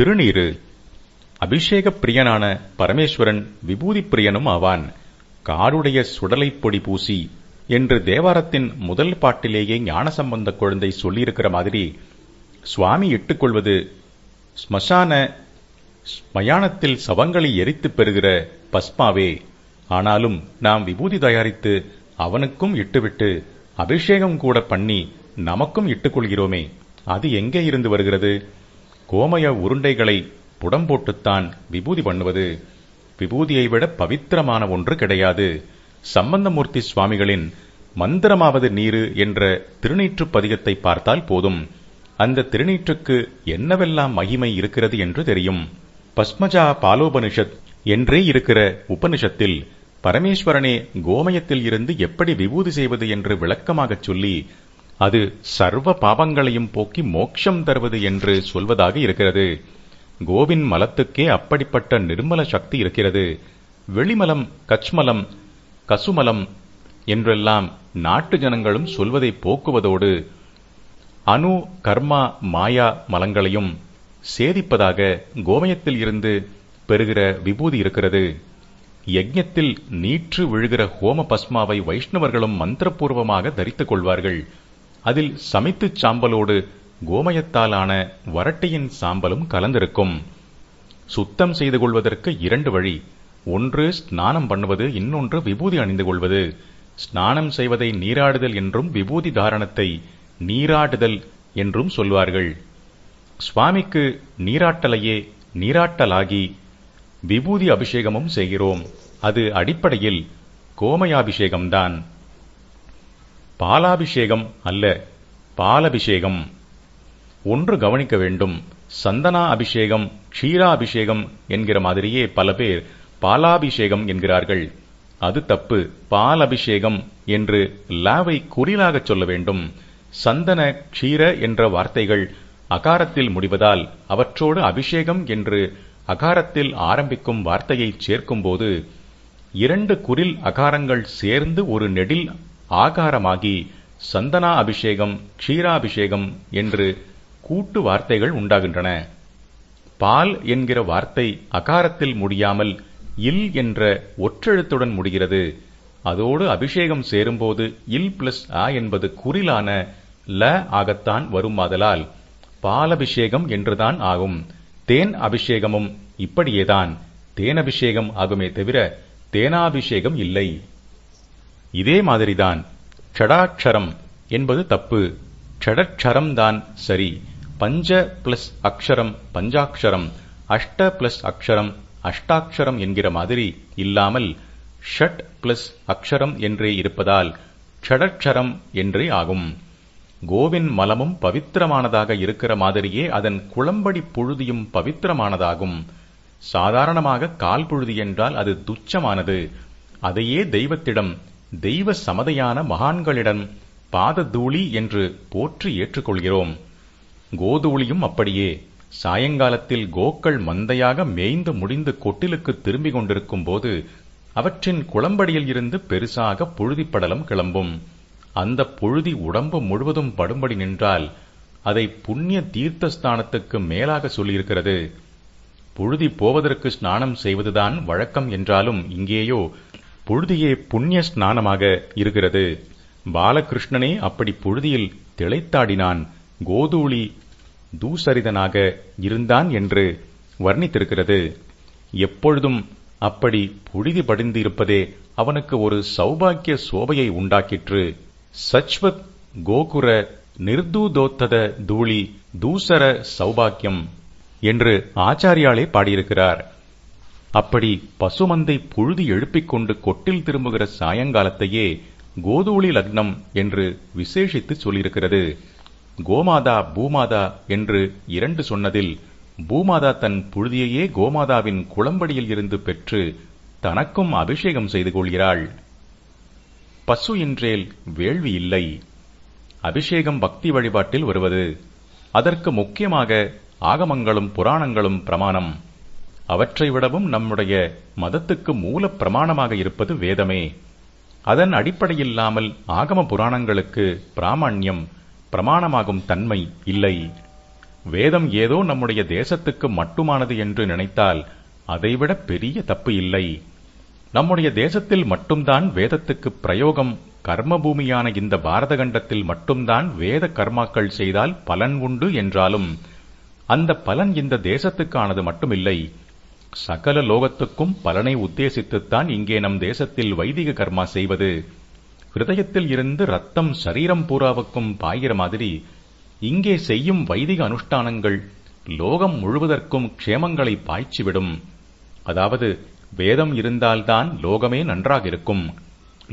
திருநீரு. அபிஷேக பிரியனான பரமேஸ்வரன் விபூதி பிரியனும் ஆவான். காருடைய சுடலைப் பொடி பூசி என்று தேவாரத்தின் முதல் பாட்டிலேயே ஞானசம்பந்த குழந்தை சொல்லியிருக்கிற மாதிரி சுவாமி இட்டுக்கொள்வது ஸ்மசான ஸ்மயானத்தில் சவங்களை எரித்துப் பெறுகிற பஸ்மாவே. ஆனாலும் நாம் விபூதி தயாரித்து அவனுக்கும் இட்டுவிட்டு அபிஷேகம் கூட பண்ணி நமக்கும் இட்டுக்கொள்கிறோமே. அது எங்கே இருந்து வருகிறது? கோமய உருண்டைகளை புடம் போட்டுத்தான் விபூதி பண்ணுவது. விபூதியை விட பவித்திரமான ஒன்று கிடையாது. சம்பந்தமூர்த்தி சுவாமிகளின் மந்திரமாவது நீரு என்ற திருநீற்று பதிகத்தை பார்த்தால் போதும். அந்த திருநீற்றுக்கு என்னவெல்லாம் மகிமை இருக்கிறது என்று தெரியும். பஸ்மஜா பாலோபனிஷத் என்றே இருக்கிற உபனிஷத்தில் பரமேஸ்வரனே கோமயத்தில் இருந்து எப்படி விபூதி செய்வது என்று விளக்கமாகச் சொல்லி அது சர்வ பாவங்களையும் போக்கி மோட்சம் தருவது என்று சொல்வதாக இருக்கிறது. கோவின் மலத்துக்கே அப்படிப்பட்ட நிர்மல சக்தி இருக்கிறது. வெளிமலம் கச்மலம் கசுமலம் என்றெல்லாம் நாட்டு ஜனங்களும் சொல்வதை போக்குவதோடு அணு கர்மா மாயா மலங்களையும் சேதிப்பதாக கோமயத்தில் இருந்து பெறுகிற விபூதி இருக்கிறது. யஜ்ஞத்தில் நீற்று விழுகிற ஹோம பஸ்மாவை வைஷ்ணவர்களும் மந்திரபூர்வமாக தரித்துக் கொள்வார்கள். அதில் சமைத்துச் சாம்பலோடு கோமயத்தாலான வரட்டியின் சாம்பலும் கலந்திருக்கும். சுத்தம் செய்து கொள்வதற்கு இரண்டு வழி. ஒன்று ஸ்நானம் பண்ணுவது இன்னொன்று விபூதி அணிந்து கொள்வது. ஸ்நானம் செய்வதை நீராடுதல் என்றும் விபூதி தாரணத்தை நீராடுதல் என்றும் சொல்வார்கள். சுவாமிக்கு நீராட்டலையே நீராட்டலாகி விபூதி அபிஷேகமும் செய்கிறோம். அது அடிப்படையில் கோமயாபிஷேகம்தான். பாலாபிஷேகம் அல்ல பாலபிஷேகம். ஒன்று கவனிக்க வேண்டும் சந்தனா அபிஷேகம் க்ஷீராபிஷேகம் என்கிற மாதிரியே பல பேர் பாலாபிஷேகம் என்கிறார்கள். அது தப்பு பால் அபிஷேகம் என்று லாவை குறிலாகச் சொல்ல வேண்டும். சந்தன க்ஷீர என்ற வார்த்தைகள் அகாரத்தில் முடிவதால் அவற்றோடு அபிஷேகம் என்று அகாரத்தில் ஆரம்பிக்கும் வார்த்தையை சேர்க்கும்போது இரண்டு குரில் அகாரங்கள் சேர்ந்து ஒரு நெடில் ஆகாரமாகி சந்தனா அபிஷேகம் க்ஷீராபிஷேகம் என்று கூட்டு வார்த்தைகள் உண்டாகின்றன. பால் என்கிற வார்த்தை அகாரத்தில் முடியாமல் இல் என்ற ஒற்றெழுத்துடன் முடிகிறது. அதோடு அபிஷேகம் சேரும்போது இல் பிளஸ் அ என்பது குறிலான ல ஆகத்தான் வருமாதலால் பாலபிஷேகம் என்றுதான் ஆகும். தேன் அபிஷேகமும் இப்படியேதான். தேனபிஷேகம் ஆகுமே தவிர தேனாபிஷேகம் இல்லை. இதே மாதிரிதான் ஷடாட்சரம் என்பது தப்பு. ஷடட்சரம் தான் சரி. பஞ்ச பிளஸ் அக்ஷரம் பஞ்சாட்சரம் அஷ்ட பிளஸ் அக்ஷரம் அஷ்டாட்சரம் என்கிற மாதிரி இல்லாமல் ஷட் பிளஸ் அக்ஷரம் என்றே இருப்பதால் ஷடட்சரம் என்றே ஆகும். கோவின் மலமும் பவித்திரமானதாக இருக்கிற மாதிரியே அதன் குளம்படி புழுதியும் பவித்திரமானதாகும். சாதாரணமாக கால் புழுதி என்றால் அது துச்சமானது. அதையே தெய்வத்திடம் தெய்வ சமதையான மகான்களிடம் பாததூளி என்று போற்றி ஏற்றுக்கொள்கிறோம். கோதூளியும் அப்படியே. சாயங்காலத்தில் கோக்கள் மந்தையாக மேய்ந்து முடிந்து கொட்டிலுக்கு திரும்பிக் கொண்டிருக்கும் போது அவற்றின் குளம்படியில் இருந்து பெருசாக புழுதிப்படலம் கிளம்பும். அந்த புழுதி உடம்பு முழுவதும் படும்படி நின்றால் அதை புண்ணிய தீர்த்தஸ்தானத்துக்கு மேலாக சொல்லியிருக்கிறது. புழுதி போவதற்கு ஸ்நானம் செய்வதுதான் வழக்கம் என்றாலும் இங்கேயோ புழுதியே புண்ணிய ஸ்நானமாக இருக்கிறது. பாலகிருஷ்ணனே அப்படி புழுதியில் திளைத்தாடினான். கோதூளி தூசரிதனாக இருந்தான் என்று வர்ணித்திருக்கிறது. எப்பொழுதும் அப்படி புழுதி படிந்திருப்பதே அவனுக்கு ஒரு சௌபாக்கிய சோபையை உண்டாக்கிற்று. சச்வத் கோகுர நிர்தூதோத்தத தூளி தூசர சௌபாக்கியம் என்று ஆச்சாரியாலே பாடியிருக்கிறார். அப்படி பசுமந்தை புழுதி எழுப்பிக் கொண்டு கொட்டில் திரும்புகிற சாயங்காலத்தையே கோதூளி லக்னம் என்று விசேஷித்து சொல்லியிருக்கிறது. கோமாதா பூமாதா என்று இரண்டு சொன்னதில் பூமாதா தன் புழுதியையே கோமாதாவின் குளம்படியில் இருந்து பெற்று தனக்கும் அபிஷேகம் செய்து கொள்கிறாள். பசு என்றேல் வேள்வி இல்லை. அபிஷேகம் பக்தி வழிபாட்டில் வருவது. அதற்கு முக்கியமாக ஆகமங்களும் புராணங்களும் பிரமாணம். அவற்றை விடவும் நம்முடைய மதத்துக்கு மூல பிரமாணமாக இருப்பது வேதமே. அதன் அடிப்படையில்லாமல் ஆகம புராணங்களுக்கு பிராமணியம் பிரமாணமாகும் தன்மை இல்லை. வேதம் ஏதோ நம்முடைய தேசத்துக்கு மட்டுமானது என்று நினைத்தால் அதைவிட பெரிய தப்பு இல்லை. நம்முடைய தேசத்தில் மட்டும்தான் வேதத்துக்கு பிரயோகம் கர்மபூமியான இந்த பாரத கண்டத்தில் மட்டும்தான் வேத கர்மாக்கள் செய்தால் பலன் உண்டு என்றாலும் அந்த பலன் இந்த தேசத்துக்கானது மட்டுமில்லை. சகல லோகத்துக்கும் பலனை உத்தேசித்துத்தான் இங்கே நம் தேசத்தில் வைதிக கர்மா செய்வது. ஹிருதயத்தில் இருந்து ரத்தம் சரீரம் பூராவுக்கும் பாய்கிற மாதிரி இங்கே செய்யும் வைதிக அனுஷ்டானங்கள் லோகம் முழுவதற்கும் க்ஷேமங்களை பாய்ச்சிவிடும். அதாவது வேதம் இருந்தால்தான் லோகமே நன்றாக இருக்கும்.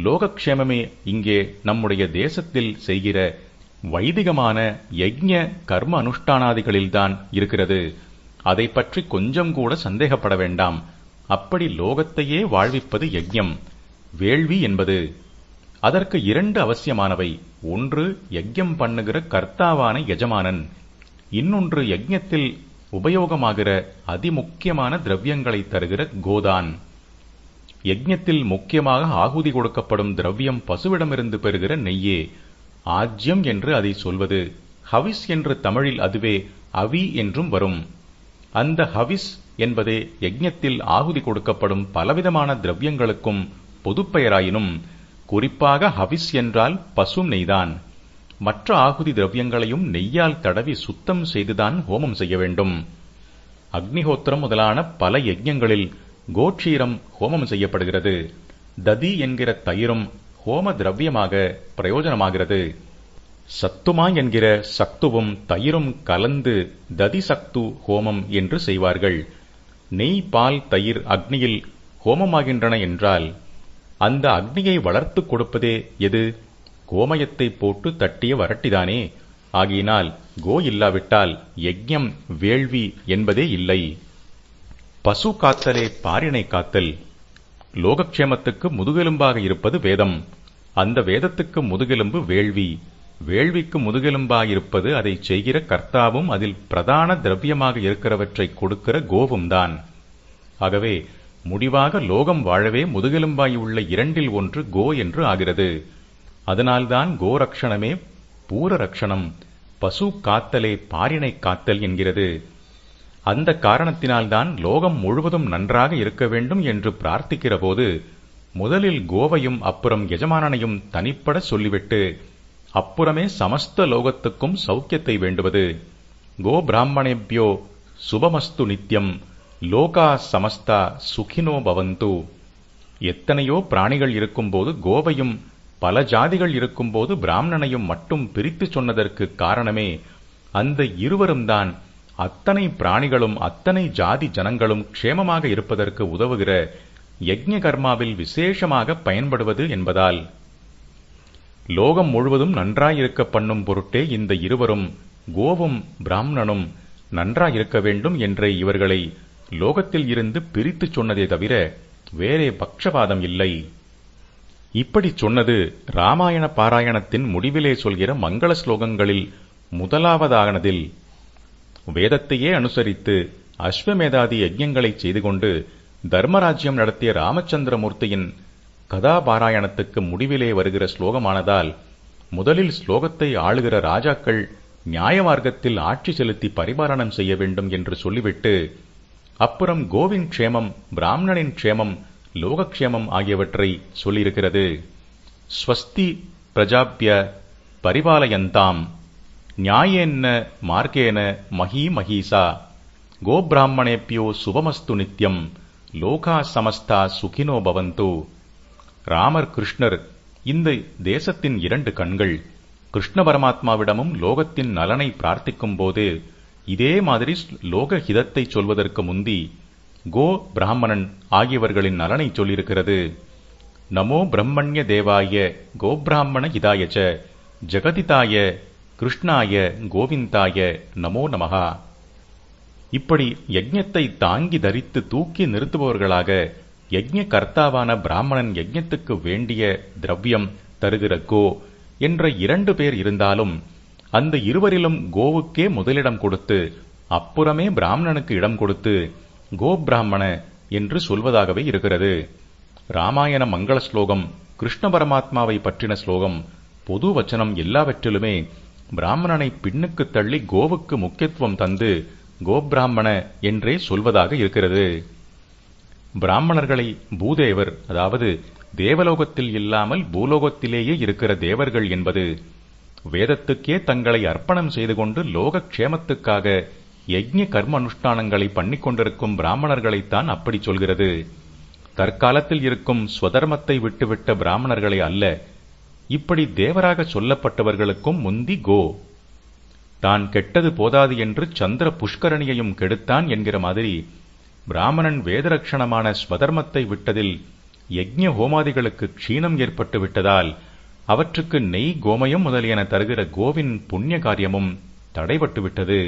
லோகக்ஷேமமே இங்கே நம்முடைய தேசத்தில் செய்கிற வைதிகமான யஜ்ய கர்ம அனுஷ்டானாதிகளில்தான் இருக்கிறது. அதை பற்றி கொஞ்சம் கூட சந்தேகப்பட வேண்டாம். அப்படி லோகத்தையே வாழ்விப்பது யஜ்யம். வேள்வி என்பது அதற்கு இரண்டு அவசியமானவை. ஒன்று யஜ்யம் பண்ணுகிற கர்த்தாவான எஜமானன் இன்னொன்று யஜ்யத்தில் உபயோகமாகிற அதிமுக்கியமான திரவியங்களை தருகிற கோதான். யஜ்யத்தில் முக்கியமாக ஆகுதி கொடுக்கப்படும் திரவியம் பசுவிடமிருந்து பெறுகிற நெய்யே. ஆஜ்யம் என்று அதை சொல்வது. ஹவிஸ் என்று தமிழில் அதுவே அவி என்றும் வரும். அந்த ஹவிஸ் என்பதே யஜ்ஞத்தில் ஆகுதி கொடுக்கப்படும் பலவிதமான திரவியங்களுக்கும் பொதுப்பெயராயினும் குறிப்பாக ஹவிஸ் என்றால் பசும் நெய்தான். மற்ற ஆகுதி திரவியங்களையும் நெய்யால் தடவி சுத்தம் செய்துதான் ஹோமம் செய்ய வேண்டும். அக்னிஹோத்திரம் முதலான பல யஜ்ஞங்களில் கோட்சீரம் ஹோமம் செய்யப்படுகிறது. ததி என்கிற தயிரும் ஹோம திரவியமாக பிரயோஜனமாகிறது. சத்துமா என்கிற சக்துவும் தயிரும் கலந்து ததி சக்து ஹோமம் என்று செய்வார்கள். நெய் பால் தயிர் அக்னியில் ஹோமமாகின்றன என்றால் அந்த அக்னியை வளர்த்து கொடுப்பதே எது? கோமயத்தை போட்டு தட்டிய வரட்டிதானே? ஆகியினால் கோ இல்லாவிட்டால் யஜ்யம் வேள்வி என்பதே இல்லை. பசு காத்தலே பாரினை காத்தல். லோகக்ஷேமத்துக்கு முதுகெலும்பாக இருப்பது வேதம். அந்த வேதத்துக்கு முதுகெலும்பு வேள்வி. வேள்விக்கு முதுகெலும்பாயிருப்பது அதை செய்கிற கர்த்தாவும் அதில் பிரதான திரவியமாக இருக்கிறவற்றை கொடுக்கிற கோவும் தான் ஆகவே முடிவாக லோகம் வாழவே முதுகெலும்பாய் உள்ள இரண்டில் ஒன்று கோ என்று ஆகிறது. அதனால்தான் கோரக்ஷணமே பூர ரக்ஷணம் பசு காத்தலே பாரினை காத்தல் என்கிறது. அந்த காரணத்தினால்தான் லோகம் முழுவதும் நன்றாக இருக்க வேண்டும் என்று பிரார்த்திக்கிற போது முதலில் கோவையும் அப்புறம் எஜமானனையும் தனிப்பட சொல்லிவிட்டு அப்புறமே சமஸ்த லோகத்துக்கும் சௌக்கியத்தை வேண்டுவது. கோ பிராமணேபியோ சுபமஸ்து நித்யம் லோகா சமஸ்தா சுகினோ பவந்து. எத்தனையோ பிராணிகள் இருக்கும்போது கோவையும் பல ஜாதிகள் இருக்கும்போது பிராமணனையும் மட்டும் பிரித்துச் சொன்னதற்கு காரணமே அந்த இருவரும் தான் அத்தனை பிராணிகளும் அத்தனை ஜாதி ஜனங்களும் க்ஷேமமாக இருப்பதற்கு உதவுகிற யஜ்ய கர்மாவில் விசேஷமாக பயன்படுவது என்பதால் லோகம் முழுவதும் நன்றாயிருக்க பண்ணும் பொருட்டே இந்த இருவரும் கோவும் பிராமணனும் நன்றாயிருக்க வேண்டும் என்றே இவர்களை லோகத்தில் இருந்து பிரித்துச் சொன்னதே தவிர வேறே பக்ஷபாதம் இல்லை. இப்படி சொன்னது ராமாயண பாராயணத்தின் முடிவிலே சொல்கிற மங்கள ஸ்லோகங்களில் முதலாவதானதில். வேதத்தையே அனுசரித்து அஸ்வமேதாதி யஜ்யங்களை செய்து கொண்டு தர்மராஜ்யம் நடத்திய ராமச்சந்திரமூர்த்தியின் கதாபாராயணத்துக்கு முடிவிலே வருகிற ஸ்லோகமானதால் முதலில் ஸ்லோகத்தை ஆளுகிற ராஜாக்கள் நியாய மார்க்கத்தில் ஆட்சி செலுத்தி பரிபாலனம் செய்ய வேண்டும் என்று சொல்லிவிட்டு அப்புறம் கோவின் க்ஷேமம் பிராமணனின் க்ஷேமம் லோகக்ஷேமம் ஆகியவற்றை சொல்லியிருக்கிறது. ஸ்வஸ்தி பிரஜாபிய பரிபாலயந்தாம் நியாயேன்ன மார்க்கேன மகீ மகீசா கோபிராமணேப்பியோ சுபமஸ்து நித்யம் லோகா சமஸ்தா சுகினோ பவந்து. ராமர் கிருஷ்ணர் இந்த தேசத்தின் இரண்டு கண்கள் கிருஷ்ண பரமாத்மாவிடமும் லோகத்தின் நலனை பிரார்த்திக்கும் போது இதே மாதிரி லோக ஹிதத்தை சொல்வதற்கு முந்தி கோ பிராமணன் ஆகியவர்களின் நலனை சொல்லியிருக்கிறது. நமோ பிரம்மண்ய தேவாய கோபிராமண ஹிதாயச்ச ஜெகதிதாய கிருஷ்ணாய கோவிந்தாய நமோ நமகா இப்படி யஜ்ஞத்தை தாங்கி தரித்து தூக்கி நிறுத்துபவர்களாக யஜ்ய கர்த்தாவான பிராமணன் யஜ்யத்துக்கு வேண்டிய திரவியம் தருகிற கோ என்ற இரண்டு பேர் இருந்தாலும் அந்த இருவரிலும் கோவுக்கே முதலிடம் கொடுத்து அப்புறமே பிராமணனுக்கு இடம் கொடுத்து கோ பிராமண என்று சொல்வதாகவே இருக்கிறது. ராமாயண மங்கள ஸ்லோகம் கிருஷ்ண பரமாத்மாவை பற்றின ஸ்லோகம் பொது வச்சனம் எல்லாவற்றிலுமே பிராமணனை பின்னுக்கு தள்ளி கோவுக்கு முக்கியத்துவம் தந்து கோபிராமண என்றே சொல்வதாக இருக்கிறது. பிராமணர்களை பூதேவர் அதாவது தேவலோகத்தில் இல்லாமல் பூலோகத்திலேயே இருக்கிற தேவர்கள் என்பது வேதத்துக்கே தங்களை அர்ப்பணம் செய்து கொண்டு லோக க்ஷேமத்துக்காக கர்ம அனுஷ்டானங்களை பண்ணிக் கொண்டிருக்கும் பிராமணர்களைத்தான் அப்படி சொல்கிறது. தற்காலத்தில் இருக்கும் ஸ்வதர்மத்தை விட்டுவிட்ட பிராமணர்களை அல்ல இப்படி தேவராக சொல்லப்பட்டவர்களுக்கும் முந்தி கோ. தான் கெட்டது போதாது என்று சந்திர புஷ்கரணியையும் கெடுத்தான் என்கிற மாதிரி பிராமணன் வேதரக்ஷணமான ஸ்வதர்மத்தை விட்டதில் யஜ்ய ஹோமாதிகளுக்கு க்ஷீணம் ஏற்பட்டு விட்டதால் அவற்றுக்கு நெய் கோமயம் முதலியன தருகிற கோவின் புண்ணிய காரியமும் தடைபட்டு விட்டது.